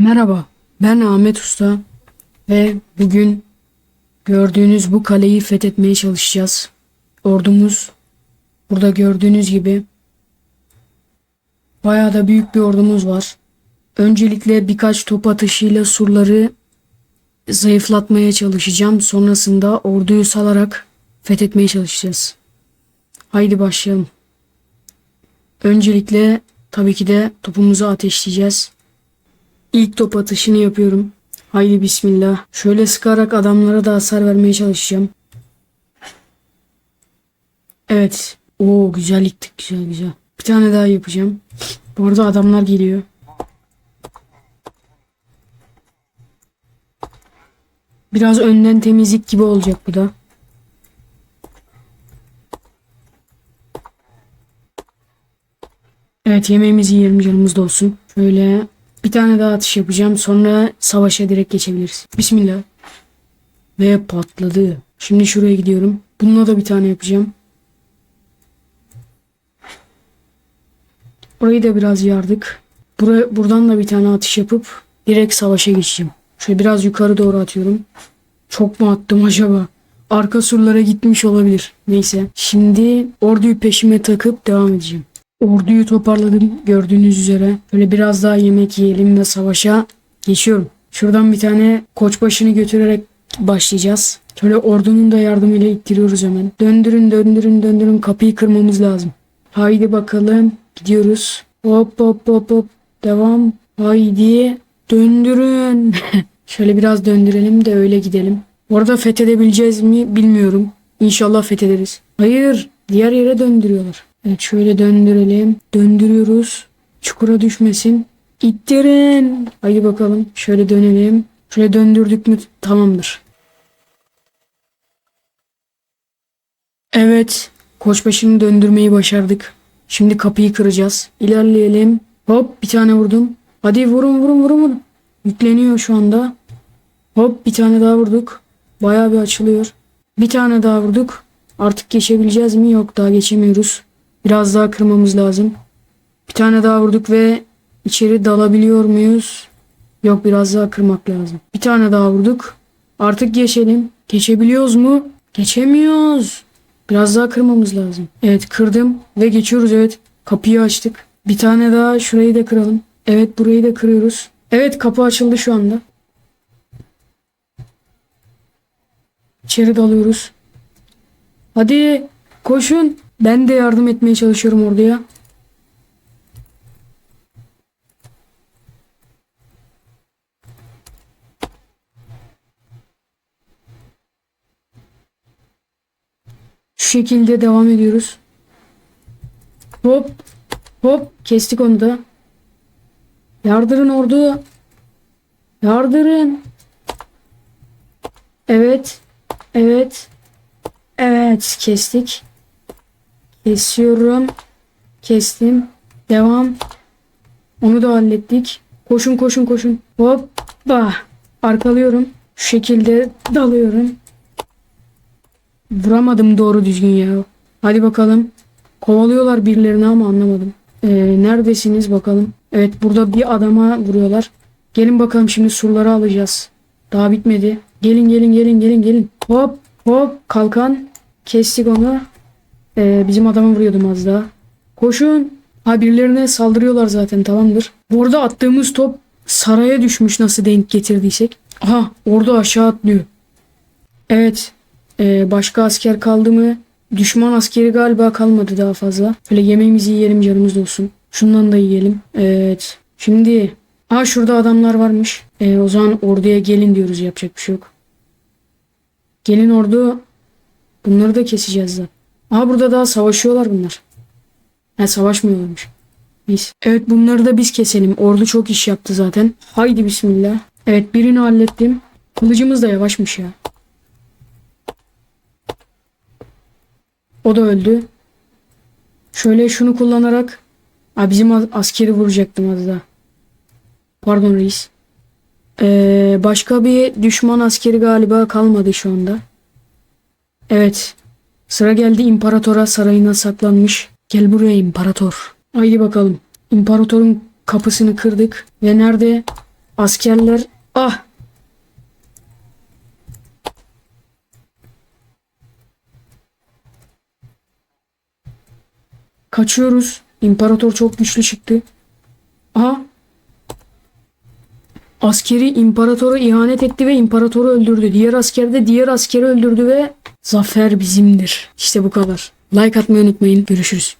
Merhaba, ben Ahmet Usta ve bugün gördüğünüz bu kaleyi fethetmeye çalışacağız. Ordumuz burada gördüğünüz gibi bayağı da büyük bir ordumuz var. Öncelikle birkaç top atışıyla surları zayıflatmaya çalışacağım. Sonrasında orduyu salarak fethetmeye çalışacağız. Haydi başlayalım. Öncelikle tabii ki de topumuzu ateşleyeceğiz. İlk top atışını yapıyorum. Haydi bismillah. Şöyle sıkarak adamlara da hasar vermeye çalışacağım. Evet. Oo güzel gittik güzel güzel. Bir tane daha yapacağım. Bu arada adamlar geliyor. Biraz önden temizlik gibi olacak bu da. Evet yemeğimizi yiyelim canımız olsun. Şöyle bir tane daha atış yapacağım. Sonra savaşa direkt geçebiliriz. Bismillah. Ve patladı. Şimdi şuraya gidiyorum. Bununla da bir tane yapacağım. Burayı da biraz yardık. Buraya, buradan da bir tane atış yapıp direkt savaşa geçeceğim. Şöyle biraz yukarı doğru atıyorum. Çok mu attım acaba? Arka surlara gitmiş olabilir. Neyse. Şimdi orduyu peşime takıp devam edeceğim. Orduyu toparladım gördüğünüz üzere. Böyle biraz daha yemek yiyelim ve savaşa geçiyorum. Şuradan bir tane koçbaşını götürerek başlayacağız. Şöyle ordunun da yardımıyla ittiriyoruz hemen. Döndürün döndürün döndürün kapıyı kırmamız lazım. Haydi bakalım gidiyoruz. Hop hop hop hop devam. Haydi döndürün. Şöyle biraz döndürelim de öyle gidelim. Bu arada fethedebileceğiz mi bilmiyorum. İnşallah fethederiz. Hayır diğer yere döndürüyorlar. Evet şöyle döndürelim. Döndürüyoruz. Çukura düşmesin. İttirin. Haydi bakalım. Şöyle dönelim. Şöyle döndürdük mü tamamdır. Evet. Koçbaşını döndürmeyi başardık. Şimdi kapıyı kıracağız. İlerleyelim. Hop bir tane vurdum. Hadi vurun vurun vurun vurun. Yükleniyor şu anda. Hop bir tane daha vurduk. Bayağı bir açılıyor. Bir tane daha vurduk. Artık geçebileceğiz mi? Yok daha geçemiyoruz. Biraz daha kırmamız lazım. Bir tane daha vurduk ve içeri dalabiliyor muyuz? Yok biraz daha kırmak lazım. Bir tane daha vurduk. Artık geçelim. Geçebiliyoruz mu? Geçemiyoruz. Biraz daha kırmamız lazım. Evet kırdım ve geçiyoruz evet. Kapıyı açtık. Bir tane daha şurayı da kıralım. Evet burayı da kırıyoruz. Evet kapı açıldı şu anda. İçeri dalıyoruz. Hadi koşun. Ben de yardım etmeye çalışıyorum orduya. Şu şekilde devam ediyoruz. Hop hop kestik onu da. Yardırın ordu. Yardırın. Evet. Evet. Evet kestik. Kesiyorum. Kestim. Devam. Onu da hallettik. Koşun koşun koşun. Hoppa. Arkalıyorum. Şu şekilde dalıyorum. Vuramadım doğru düzgün ya. Hadi bakalım. Kovalıyorlar birilerini ama anlamadım. Ee, neredesiniz bakalım. Evet burada bir adama vuruyorlar. Gelin bakalım şimdi surları alacağız. Daha bitmedi. Gelin gelin gelin gelin gelin. Hop hop kalkan. Kestik onu. Ee, bizim adamı vuruyordum az daha. Koşun. Ha birilerine saldırıyorlar zaten tamamdır. Bu arada attığımız top saraya düşmüş nasıl denk getirdiysek. Aha orada aşağı atlıyor. Evet. Ee, başka asker kaldı mı? Düşman askeri galiba kalmadı daha fazla. Böyle yemeğimizi yiyelim canımız olsun. Şundan da yiyelim. Evet. Şimdi Aa şurada adamlar varmış. Ee, o zaman orduya gelin diyoruz yapacak bir şey yok. Gelin ordu. Bunları da keseceğiz zaten. Aa burada daha savaşıyorlar bunlar. Ha savaşmıyorlarmış. Biz. Evet bunları da biz keselim. Ordu çok iş yaptı zaten. Haydi bismillah. Evet birini hallettim. Kılıcımız da yavaşmış ya. O da öldü. Şöyle şunu kullanarak Aa, bizim askeri vuracaktım az daha. Pardon reis. Ee, başka bir düşman askeri galiba kalmadı şu anda. Evet. Sıra geldi imparatora sarayına saklanmış. Gel buraya imparator. Haydi bakalım. İmparatorun kapısını kırdık. Ve nerede? Askerler ah Kaçıyoruz. İmparator çok güçlü çıktı. Aha. Askeri imparatora ihanet etti ve imparatoru öldürdü. Diğer asker de diğer askeri öldürdü ve zafer bizimdir. İşte bu kadar. Like atmayı unutmayın. Görüşürüz.